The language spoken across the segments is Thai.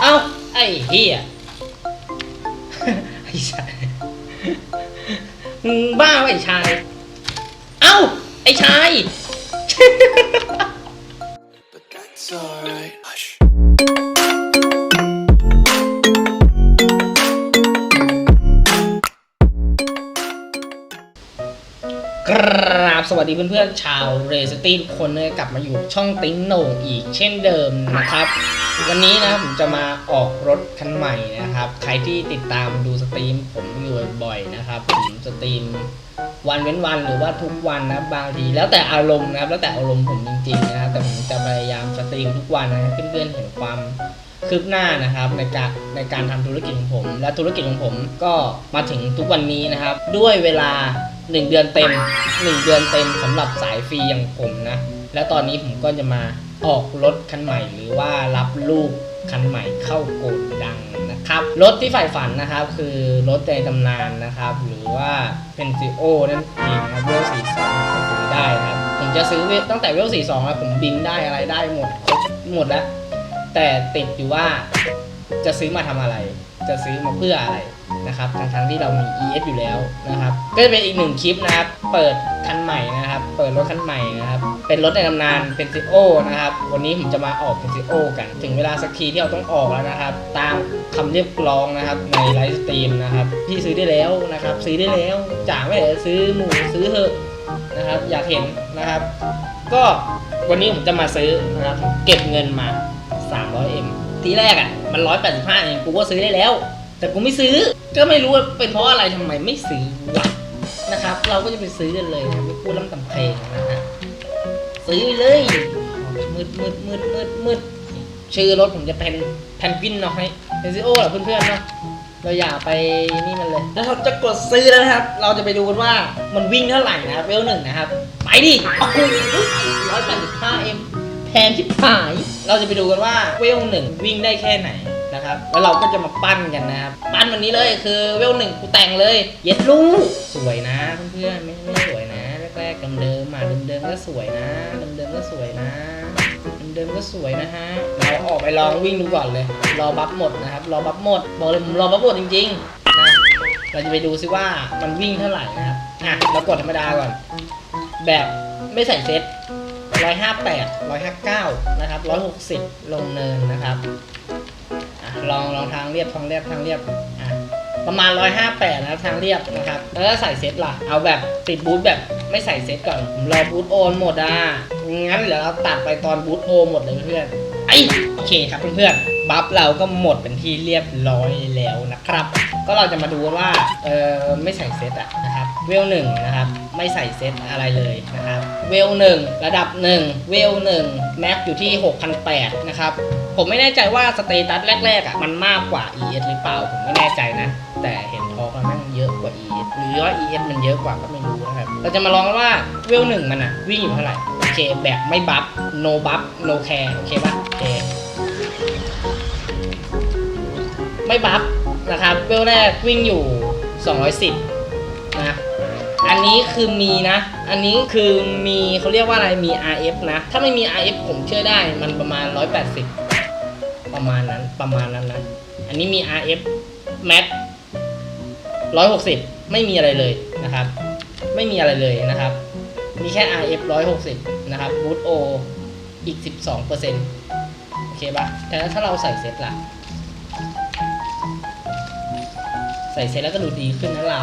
เอาไอ้เฮียไอ้ชายมึงบ้าไอ้ชาย เอ้า ไอ้ชาย But that's alright. วัสดีเพื่อนๆชาวเรสตี้ทุกคนเลยกลับมาอยู่ช่องติ้งโหน่งอีกเช่นเดิมนะครับ วันนี้นะผมจะมาออกรถคันใหม่นะครับ ใครที่ติดตามดูสตรีมผมอยู่บ่อยๆนะครับผมสตรีมวันเว้นวันหรือว่าทุกวันนะบางทีแล้วแต่อารมณ์นะครับ แล้วแต่อารมณ์ผมจริงๆนะครับแต่ผมจะพยายามสตรีมทุกวันนะเพื่อนๆเห็นความคืบหน้านะครับในการในการทำธุรกิจของผม และธุรกิจของผมก็มาถึงทุกวันนี้นะครับ ด้วยเวลา 1เดือนเต็ม1เดือนเต็มสำหรับสายฟรีอย่างผมนะ และตอนนี้ผมก็จะมาออกรถคันใหม่ หรือว่ารับลูกคันใหม่เข้าโกดดังนะครับ รถที่ใฝ่ฝันนะครับคือรถในตำนานนะครับ หรือว่าเป็นซีโอนั่นเองนะเวลสี่สองก็ซื้อได้นะครับ ผมจะซื้อตั้งแต่เวลสี่สองแล้วผมบินได้อะไรได้หมดหมดแล้ว แต่ติดอยู่ว่าจะซื้อมาทำอะไร จะซื้อมาเพื่ออะไรนะครับทั้งทั้งๆที่เรามี ES อยู่แล้วนะครับ ก็จะเป็นอีกหนึ่งคลิปนะครับ เปิดคันใหม่นะครับ เปิดรถคันใหม่นะครับ เป็นรถในตำนานเป็นซิโอนะครับ วันนี้ผมจะมาออกเป็นซิโอกัน ถึงเวลาสักทีที่เราต้องออกแล้วนะครับ ตามคำเรียกร้องนะครับในไลฟ์สตรีมนะครับ พี่ซื้อได้แล้วนะครับ ซื้อได้แล้วจ่าไม่ได้ซื้อหมูซื้อเถอะนะครับ อยากเห็นนะครับ ก็วันนี้ผมจะมาซื้อนะครับ เก็บเงินมา 300M ทีแรกอะ มัน185เองกูก็ซื้อได้แล้ว แต่กูไม่ซื้อ ก็ไม่รู้ว่าเป็นเพราะอะไรทำไมไม่ซื้อวะนะครับ เราก็จะไปซื้อกันเลยไม่พูดล้ำตำเพลงนะฮะซื้อเลยมืดมืดมืดมืดมืดชื่อรถผมจะเป็นแพนกวินเนาะให้เป็นซีโอเหรอเพื่อนๆเนาะเราอย่าไปนี่มันเลยแล้วเราจะกดซื้อแล้วนะครับ เราจะไปดูกันว่ามันวิ่งเท่าไหร่นะเวลหนึ่งนะครับ ไปดิร้อยแปดสิบห้าเอ็มแพงชิบหาย เราจะไปดูกันว่าเวลหนึ่งวิ่งได้แค่ไหน นะครับ แล้วเราก็จะมาปั้นกันนะครับ ปั้นวันนี้เลยคือเวลหนึ่งกูแต่งเลย เย็ดลูกสวยนะเพื่อนๆไม่ไม่สวยนะแรกๆเดิมๆมาเดิมๆก็สวยนะเดิมๆก็สวยนะเดิมๆก็สวยนะฮะ เราออกไปลองวิ่งดูก่อนเลย รอบัฟหมดนะครับ รอบัฟหมด บอกเลยผมรอบัฟหมดจริงๆนะ เราจะไปดูซิว่ามันวิ่งเท่าไหร่นะครับ อะ เรากดธรรมดาก่อน แบบไม่ใส่เซ็ตร้อยห้าแปดร้อยห้าเก้านะครับร้อยหกสิบลงเนินนะครับ ลองลองทางเรียบทางเรียบทางเรียบอะประมาณร้อยห้าแปดนะครับทางเรียบนะครับ แล้วถ้าใส่เซ็ตล่ะ เอาแบบติดบูทแบบไม่ใส่เซ็ตก่อนผมรอบูทโอนหมดอะ งั้นเดี๋ยวเราตัดไปตอนบูทโอหมดเลยเพื่อนไอโอเคครับเพื่อนๆ บัฟเราก็หมดเป็นที่เรียบร้อยแล้วนะครับ ก็เราจะมาดูว่า เออไม่ใส่เซตอะนะครับ เวลหนึ่งนะครับ ไม่ใส่เซตอะไรเลยนะครับ เวลหนึ่งระดับหนึ่งเวลหนึ่งแม็กอยู่ที่ 6,800 นะครับ ผมไม่แน่ใจว่าสเตตัสแรกๆอะมันมากกว่า ES หรือเปล่า ผมไม่แน่ใจนะ แต่เห็นทอล์กแล้วแม่งเยอะกว่า ES หรือว่า ES มันเยอะกว่าก็ไม่รู้นะครับ เราจะมาลองกันว่าเวลหนึ่งมันอะ วิ่งอยู่เท่าไหร่ โอเค แบบไม่บัฟ no buff no care โอเคปะโอเค ไม่บัฟนะครับ เวลแรกวิ่งอยู่ 210 อันนี้คือมีนะ อันนี้คือมีเขาเรียกว่าอะไรมี RF นะ ถ้าไม่มี RF ผมเชื่อได้มันประมาณ 180 ประมาณนั้นประมาณนั้นนะ อันนี้มี RF Max 160 ไม่มีอะไรเลยนะครับ ไม่มีอะไรเลยนะครับ มีแค่ RF 160 นะครับ Boot O อีก 12%โอเคปะแต่ถ้าเราใส่เซ็ตละใส่เสร็จแล้วก็ดูดีขึ้นนะเรา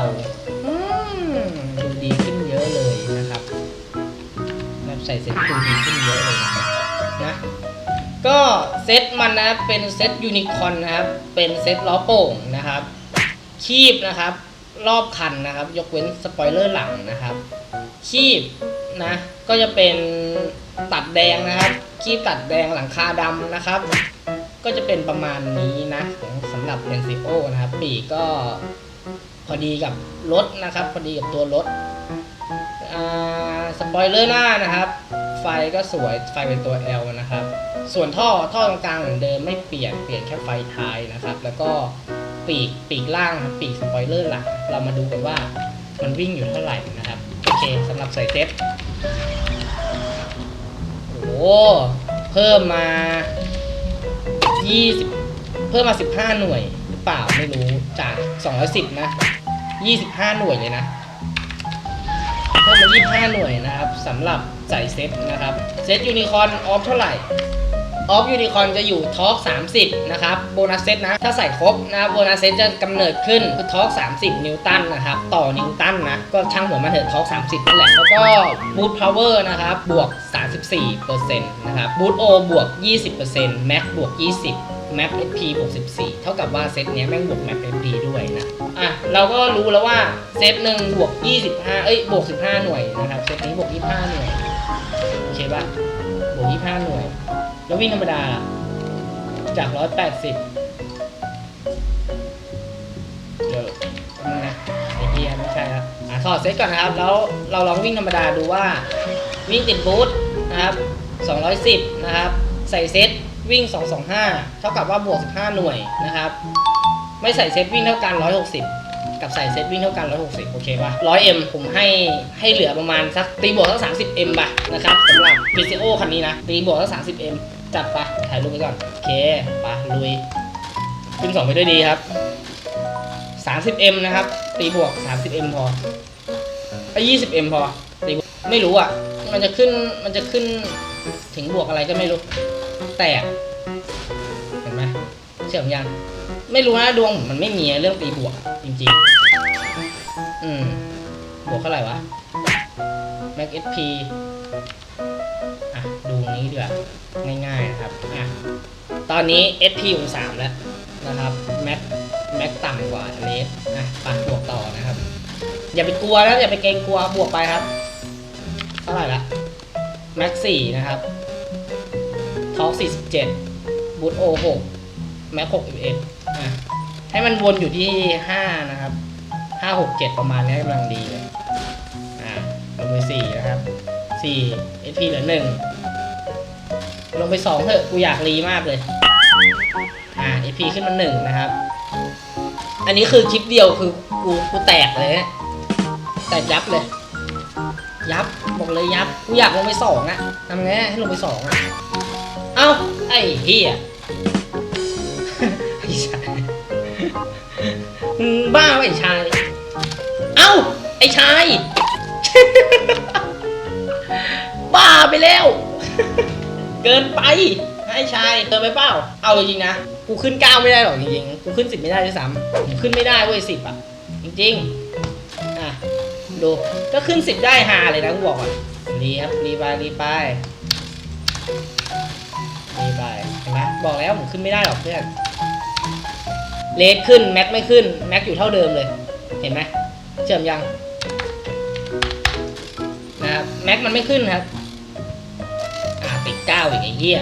ดูดีขึ้นเยอะเลยนะครับแบบใส่เสร็จดูดีขึ้นเยอะเลยนะครับนะก็เซ็ตมันนะเป็นเซ็ตยูนิคอนนะครับ เป็นเซ็ตล้อโป่งนะครับ คีบนะครับ รอบคันนะครับ ยกเว้นสปอยเลอร์หลังนะครับ คีบนะก็จะเป็นตัดแดงนะครับ คีบตัดแดงหลังคาดำนะครับ ก็จะเป็นประมาณนี้นะของสำหรับเ e นซิโอนะครับ ปีกก็พอดีกับ รถนะครับ พอดีกับตัวรถสปอยเลอร์หน้านะครับ ไฟก็สวยไฟเป็นตัว L นะครับ ส่วนท่อท่อตรงกลางเหมือนเดิมไม่เปลี่ยนเปลี่ยนแค่ไฟท้ายนะครับ แล้วก็ปีกปีกล่างปีกสปอยเลอร์หลังเรามาดูกันว่ามันวิ่งอยู่เท่าไหร่นะครับ โอเคสำหรับใส่เซ็ตโอ้เพิ่มมา 20 เพิ่มมา 15 หน่วยหรือเปล่าไม่รู้จาก 210 นะ 25หน่วยเลยนะเพิ่มมา25หน่วยนะครับสำหรับใส่เซตนะครับเซตยูนิคอนออฟเท่าไหร่ออฟยูนิคอนจะอยู่ท็อก30 นะครับ โบนัสเซตนะ ถ้าใส่ครบนะครับโบนัสเซตจะกำเนิดขึ้นคือท็อก30 นิวตันนะครับ ต่อนิวตันนะ ก็ช่างหัวมันเถอะท็อก30 นั่นแหละ แล้วก็บูทพาวเวอร์นะครับ บวก 34%นะครับบูทโอบวก 20%แม็กบวก 20 แม็ก SP บวก14เท่ากับว่าเซตเนี้ยแม่งบวกแม็ก SP ด้วยนะ อะ เราก็รู้แล้วว่าเซตหนึ่งบวก 25 เอ้ย บวก 15 หน่วยนะครับ เซตนี้บวก 25 หน่วย โอเคปะบวก 25 หน่วย แล้ววิ่งธรรมดา จาก 180เดี๋ยวแป๊บนึงนะไอเกียไม่ใช่ครับอะถอดเซตก่อนนะครับ แล้วเราลองวิ่งธรรมดาดูว่า วิ่งติดบูทนะครับ 210 นะครับ ใส่เซต วิ่ง 225 เท่ากับว่าบวก 15 หน่วยนะครับ ไม่ใส่เซตวิ่งเท่ากัน 160 กับใส่เซตวิ่งเท่ากัน 160 โอเคป่ะ 100M ผมให้ให้เหลือประมาณสักตีบวกสัก 30M ป่ะนะครับสำหรับ p c o คันนี้นะ ตีบวกสัก 30M จัดไปถ่ายรูปไว้ก่อน โอเคไปลุย ขึ้น 2 ไปด้วยดีครับ 30M นะครับ ตีบวก 30M พอไอ้ 20M พอตีบวกไม่รู้อะ มันจะขึ้นมันจะขึ้นถึงบวกอะไรก็ไม่รู้ แตก เห็นไหมเชื่อมยัง ไม่รู้นะดวงมันไม่มีเรื่องตีบวก จริงๆ อืม บวกเท่าไหร่วะ Max SP อะ ดูนี้ดีกว่าง่ายๆนะครับ อะ ตอนนี้ SP ผมสามแล้วนะครับ Max Max ต่ำกว่าเลสอะปัดบวกต่อนะครับ อย่าไปกลัวนะอย่าไปเกรงกลัวบวกไปครับ เท่าไหร่ละ Max สี่นะครับ ท็อก47บูทโอ6แม็ก6 1อะให้มันวนอยู่ที่ 5 นะครับ 5 6 7 ประมาณนี้กำลังดีเลยอ่าลงไป 4 นะครับ4 SP เหลือ 1 ลงไป 2 เถอะ กูอยากรีมากเลย อ่า SP ขึ้นมา 1 นะครับ อันนี้คือคลิปเดียวคือกูกูแตกเลยนะแตกยับเลย ยับ บอกเลยยับ กูอยากลงไปสองอะทำไงให้ลงไปสองอะ อ้าไอ้เฮียไอ้ชายมึงบ้าไอ้ชาย เอ้า ไอ้ชาย บ้าไปแล้ว เกินไป ไอ้ชายเกินไปเปล่า เอาจริงๆนะ กูขึ้นเก้าไม่ได้หรอกจริงๆ กูขึ้นสิบไม่ได้ด้วยซ้ำผมขึ้นไม่ได้เว้ยสิบอะ จริงๆ อะ ดู ก็ขึ้นสิบได้ฮาเลยนะกูบอกก่อนรีครับรีไปรีไป รีไปเห็นไหมบอกแล้วผมขึ้นไม่ได้หรอกเพื่อนเลสขึ้นแม็กไม่ขึ้นแม็กอยู่เท่าเดิมเลย เห็นไหมเชื่อมยังนะครับแม็กมันไม่ขึ้นครับอ่าติดเก้าอีกไอ้เหี้ย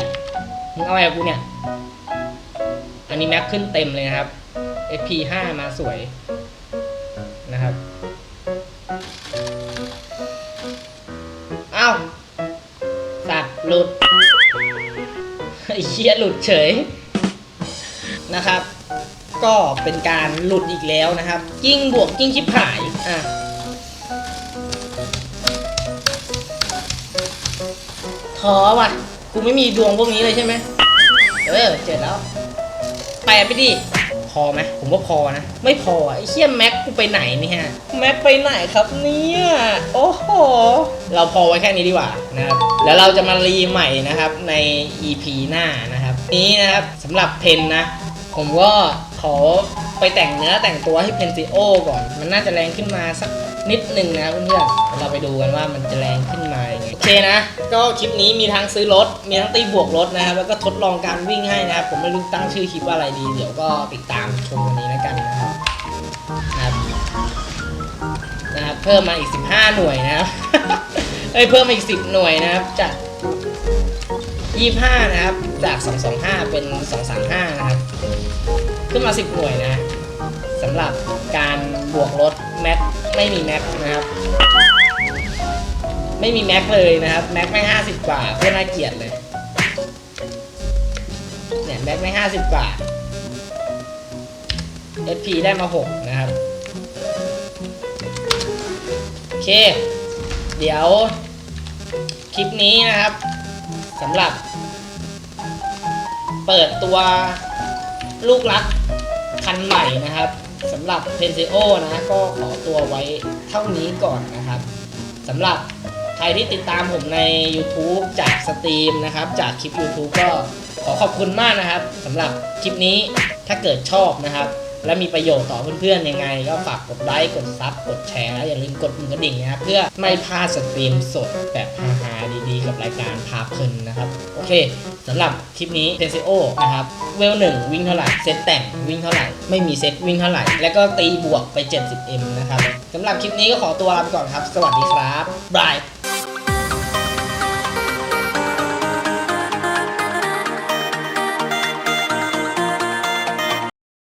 มึงเอาอะไรกูเนี่ย อันนี้แม็กขึ้นเต็มเลยนะครับ FP 5มาสวยนะครับอ้าวสัตว์หลุด ไอ้เชี่ยหลุดเฉยนะครับ ก็เป็นการหลุดอีกแล้วนะครับยิ่งบวกยิ่งชิบหายอะท้อว่ะ กูไม่มีดวงพวกนี้เลยใช่ไหมเออ เจอแล้ว แปดไปดิ พอไหมผมว่าพอนะ ไม่พออะไอ้เชี่ยแม็กกูไปไหนเนี่ยแม็กไปไหนครับเนี่ยโอ้โหเราพอไว้แค่นี้ดีกว่านะครับแล้วเราจะมารีใหม่นะครับใน EP หน้านะครับ นี้นะครับสำหรับเพนนะ ผมก็ขอ ไปแต่งเนื้อแต่งตัวให้เพนซิโอก่อน มันน่าจะแรงขึ้นมาสักนิดหนึ่งนะเพื่อนๆเราไปดูกันว่ามันจะแรงขึ้นมายังไงโอเคนะ ก็คลิปนี้มีทั้งซื้อรถ มีทั้งตีบวกรถนะครับ แล้วก็ทดลองการวิ่งให้นะครับ ผมไม่รู้ตั้งชื่อคลิปว่าอะไรดี เดี๋ยวก็ติดตามชมวันนี้แล้วกันนะครับนะครับนะครับเพิ่มมาอีก 15 หน่วยนะครับเอ้ยเพิ่มมาอีก 10 หน่วยนะครับ จาก 25 นะครับ จาก 225 เป็น 235 นะครับ ขึ้นมา 10 หน่วยนะสำหรับการบวกลดแม็กไม่มีแม็กนะครับ ไม่มีแม็กเลยนะครับ แม็กไม่ห้าสิบกว่าเพื่อน่าเกลียดเลยเนี่ยแม็กไม่ห้าสิบกว่า SP ได้มา6นะครับ โอเค เดี๋ยว คลิปนี้นะครับสำหรับ เปิดตัวลูกรัก คันใหม่นะครับสำหรับ p e n s e o นะก็ขอตัวไว้เท่านี้ก่อนนะครับสำหรับใครที่ติดตามผมใน YouTube จากสตรีมนะครับ จากคลิป YouTube ก็ขอขอบคุณมากนะครับสำหรับคลิปนี้ถ้าเกิดชอบนะครับ และมีประโยชน์ต่อเพื่อนๆยังไง ก็ฝากกดไลค์กดซับกดแชร์ อย่าลืมกดกระดิ่งนะครับ เพื่อไม่พลาดสตรีมสดแบบ กับรายการพาเพลินนะครับ โอเคสำหรับคลิปนี้เซน s โอนะครับ เวลหนึ่งวิ่งเท่าไหร่ เซตแต่งวิ่งเท่าไหร่ ไม่มีเซตวิ่งเท่าไหร่ แล้วก็ตีบวกไป 70M นะครับสำหรับคลิปนี้ก็ขอตัวลาไปก่อนครับ สวัสดีครับบาย